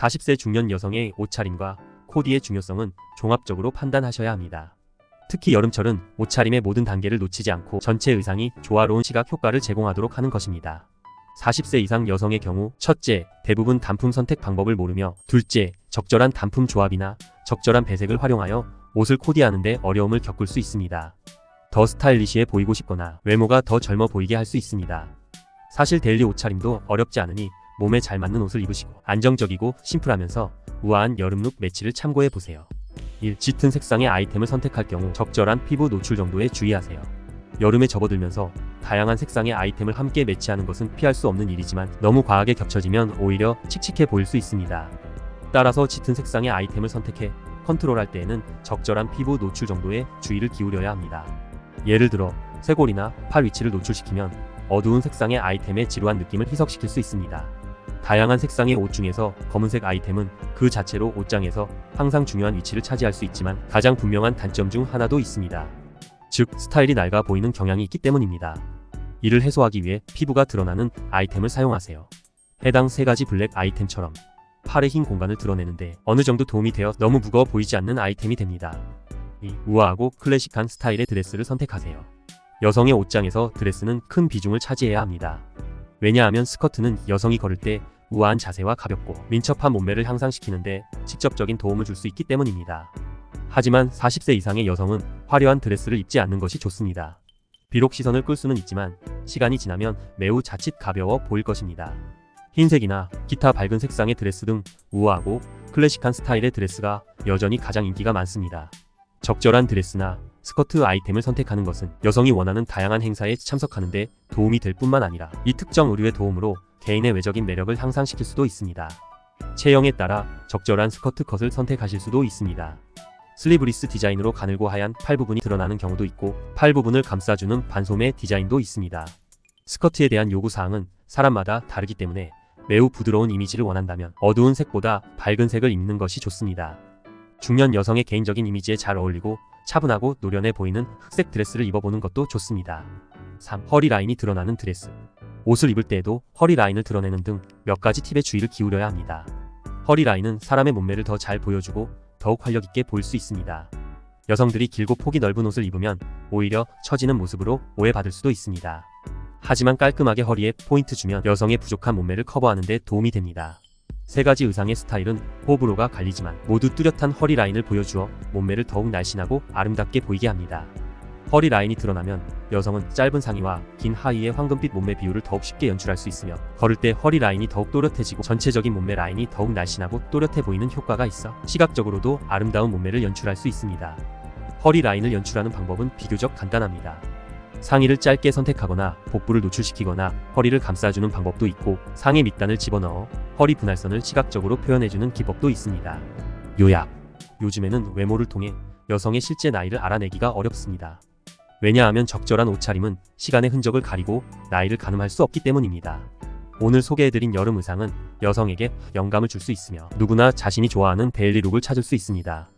40세 중년 여성의 옷차림과 코디의 중요성은 종합적으로 판단하셔야 합니다. 특히 여름철은 옷차림의 모든 단계를 놓치지 않고 전체 의상이 조화로운 시각 효과를 제공하도록 하는 것입니다. 40세 이상 여성의 경우 첫째, 대부분 단품 선택 방법을 모르며 둘째, 적절한 단품 조합이나 적절한 배색을 활용하여 옷을 코디하는데 어려움을 겪을 수 있습니다. 더 스타일리시해 보이고 싶거나 외모가 더 젊어 보이게 할 수 있습니다. 사실 데일리 옷차림도 어렵지 않으니 몸에 잘 맞는 옷을 입으시고 안정적이고 심플하면서 우아한 여름 룩 매치를 참고해 보세요. 1. 짙은 색상의 아이템을 선택할 경우 적절한 피부 노출 정도에 주의하세요. 여름에 접어들면서 다양한 색상의 아이템을 함께 매치하는 것은 피할 수 없는 일이지만 너무 과하게 겹쳐지면 오히려 칙칙해 보일 수 있습니다. 따라서 짙은 색상의 아이템을 선택해 컨트롤할 때에는 적절한 피부 노출 정도에 주의를 기울여야 합니다. 예를 들어 쇄골이나 팔 위치를 노출시키면 어두운 색상의 아이템의 지루한 느낌을 희석시킬 수 있습니다. 다양한 색상의 옷 중에서 검은색 아이템은 그 자체로 옷장에서 항상 중요한 위치를 차지할 수 있지만 가장 분명한 단점 중 하나도 있습니다. 즉, 스타일이 낡아 보이는 경향이 있기 때문입니다. 이를 해소하기 위해 피부가 드러나는 아이템을 사용하세요. 해당 세 가지 블랙 아이템처럼 팔의 흰 공간을 드러내는데 어느 정도 도움이 되어 너무 무거워 보이지 않는 아이템이 됩니다. 이 우아하고 클래식한 스타일의 드레스를 선택하세요. 여성의 옷장에서 드레스는 큰 비중을 차지해야 합니다. 왜냐하면 스커트는 여성이 걸을 때 우아한 자세와 가볍고 민첩한 몸매를 향상시키는데 직접적인 도움을 줄 수 있기 때문입니다. 하지만 40세 이상의 여성은 화려한 드레스를 입지 않는 것이 좋습니다. 비록 시선을 끌 수는 있지만 시간이 지나면 매우 자칫 가벼워 보일 것입니다. 흰색이나 기타 밝은 색상의 드레스 등 우아하고 클래식한 스타일의 드레스가 여전히 가장 인기가 많습니다. 적절한 드레스나 스커트 아이템을 선택하는 것은 여성이 원하는 다양한 행사에 참석하는데 도움이 될 뿐만 아니라 이 특정 의류의 도움으로 개인의 외적인 매력을 향상시킬 수도 있습니다. 체형에 따라 적절한 스커트 컷을 선택하실 수도 있습니다. 슬리브리스 디자인으로 가늘고 하얀 팔 부분이 드러나는 경우도 있고 팔 부분을 감싸주는 반소매 디자인도 있습니다. 스커트에 대한 요구 사항은 사람마다 다르기 때문에 매우 부드러운 이미지를 원한다면 어두운 색보다 밝은 색을 입는 것이 좋습니다. 중년 여성의 개인적인 이미지에 잘 어울리고 차분하고 노련해 보이는 흑색 드레스를 입어보는 것도 좋습니다. 3. 허리 라인이 드러나는 드레스. 옷을 입을 때에도 허리 라인을 드러내는 등 몇 가지 팁에 주의를 기울여야 합니다. 허리 라인은 사람의 몸매를 더 잘 보여주고 더욱 활력 있게 보일 수 있습니다. 여성들이 길고 폭이 넓은 옷을 입으면 오히려 처지는 모습으로 오해받을 수도 있습니다. 하지만 깔끔하게 허리에 포인트 주면 여성의 부족한 몸매를 커버하는 데 도움이 됩니다. 세 가지 의상의 스타일은 호불호가 갈리지만 모두 뚜렷한 허리 라인을 보여주어 몸매를 더욱 날씬하고 아름답게 보이게 합니다. 허리 라인이 드러나면 여성은 짧은 상의와 긴 하의의 황금빛 몸매 비율을 더욱 쉽게 연출할 수 있으며 걸을 때 허리 라인이 더욱 또렷해지고 전체적인 몸매 라인이 더욱 날씬하고 또렷해 보이는 효과가 있어 시각적으로도 아름다운 몸매를 연출할 수 있습니다. 허리 라인을 연출하는 방법은 비교적 간단합니다. 상의를 짧게 선택하거나 복부를 노출시키거나 허리를 감싸주는 방법도 있고 상의 밑단을 집어넣어 허리 분할선을 시각적으로 표현해주는 기법도 있습니다. 요약 요즘에는 외모를 통해 여성의 실제 나이를 알아내기가 어렵습니다. 왜냐하면 적절한 옷차림은 시간의 흔적을 가리고 나이를 가늠할 수 없기 때문입니다. 오늘 소개해드린 여름 의상은 여성에게 영감을 줄 수 있으며 누구나 자신이 좋아하는 데일리 룩을 찾을 수 있습니다.